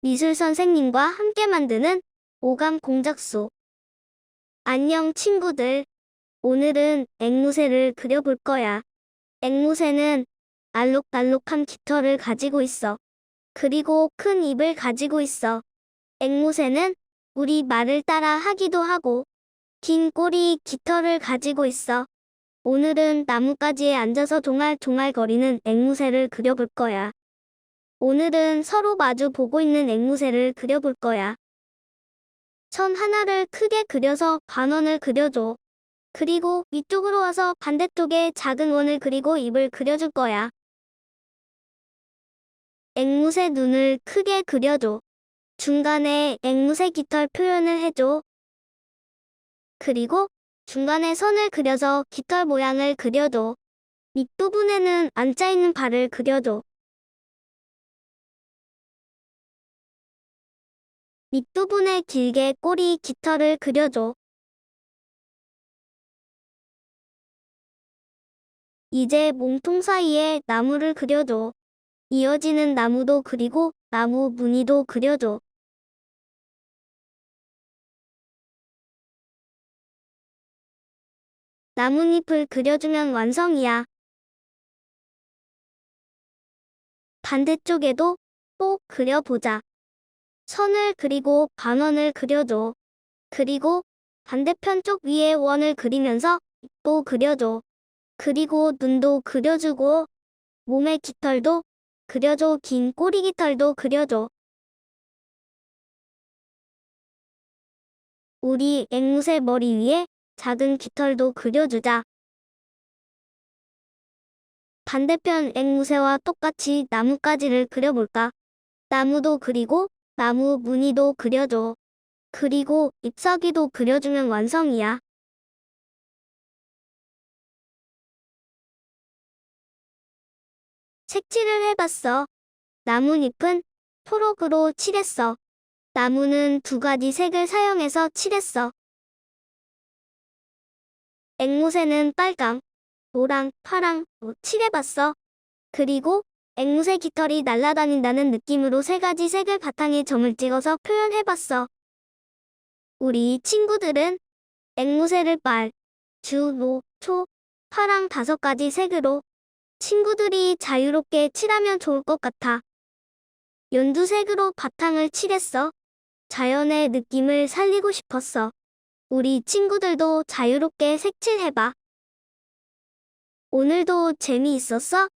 미술 선생님과 함께 만드는 오감 공작소. 안녕 친구들. 오늘은 앵무새를 그려볼 거야. 앵무새는 알록달록한 깃털을 가지고 있어. 그리고 큰 입을 가지고 있어. 앵무새는 우리 말을 따라 하기도 하고 긴 꼬리 깃털을 가지고 있어. 오늘은 나뭇가지에 앉아서 동알동알거리는 앵무새를 그려볼 거야. 오늘은 서로 마주 보고 있는 앵무새를 그려볼 거야. 선 하나를 크게 그려서 반원을 그려줘. 그리고 위쪽으로 와서 반대쪽에 작은 원을 그리고 입을 그려줄 거야. 앵무새 눈을 크게 그려줘. 중간에 앵무새 깃털 표현을 해줘. 그리고 중간에 선을 그려서 깃털 모양을 그려줘. 밑부분에는 앉아있는 발을 그려줘. 밑부분에 길게 꼬리 깃털을 그려줘. 이제 몸통 사이에 나무를 그려줘. 이어지는 나무도 그리고 나무 무늬도 그려줘. 나뭇잎을 그려주면 완성이야. 반대쪽에도 또 그려보자. 선을 그리고 반원을 그려줘. 그리고 반대편 쪽 위에 원을 그리면서 또 그려줘. 그리고 눈도 그려주고 몸의 깃털도 그려줘. 긴 꼬리 깃털도 그려줘. 우리 앵무새 머리 위에 작은 깃털도 그려주자. 반대편 앵무새와 똑같이 나뭇가지를 그려볼까? 나무도 그리고 나무 무늬도 그려줘. 그리고 잎사귀도 그려주면 완성이야. 색칠을 해봤어. 나뭇잎은 초록으로 칠했어. 나무는 두 가지 색을 사용해서 칠했어. 앵무새는 빨강, 노랑, 파랑 로 칠해봤어. 그리고 앵무새 깃털이 날아다닌다는 느낌으로 세 가지 색을 바탕에 점을 찍어서 표현해봤어. 우리 친구들은 앵무새를 빨, 주, 노, 초, 파랑 다섯 가지 색으로 친구들이 자유롭게 칠하면 좋을 것 같아. 연두색으로 바탕을 칠했어. 자연의 느낌을 살리고 싶었어. 우리 친구들도 자유롭게 색칠해봐. 오늘도 재미있었어?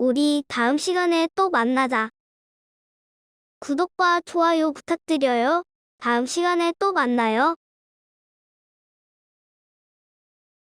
우리 다음 시간에 또 만나자. 구독과 좋아요 부탁드려요. 다음 시간에 또 만나요.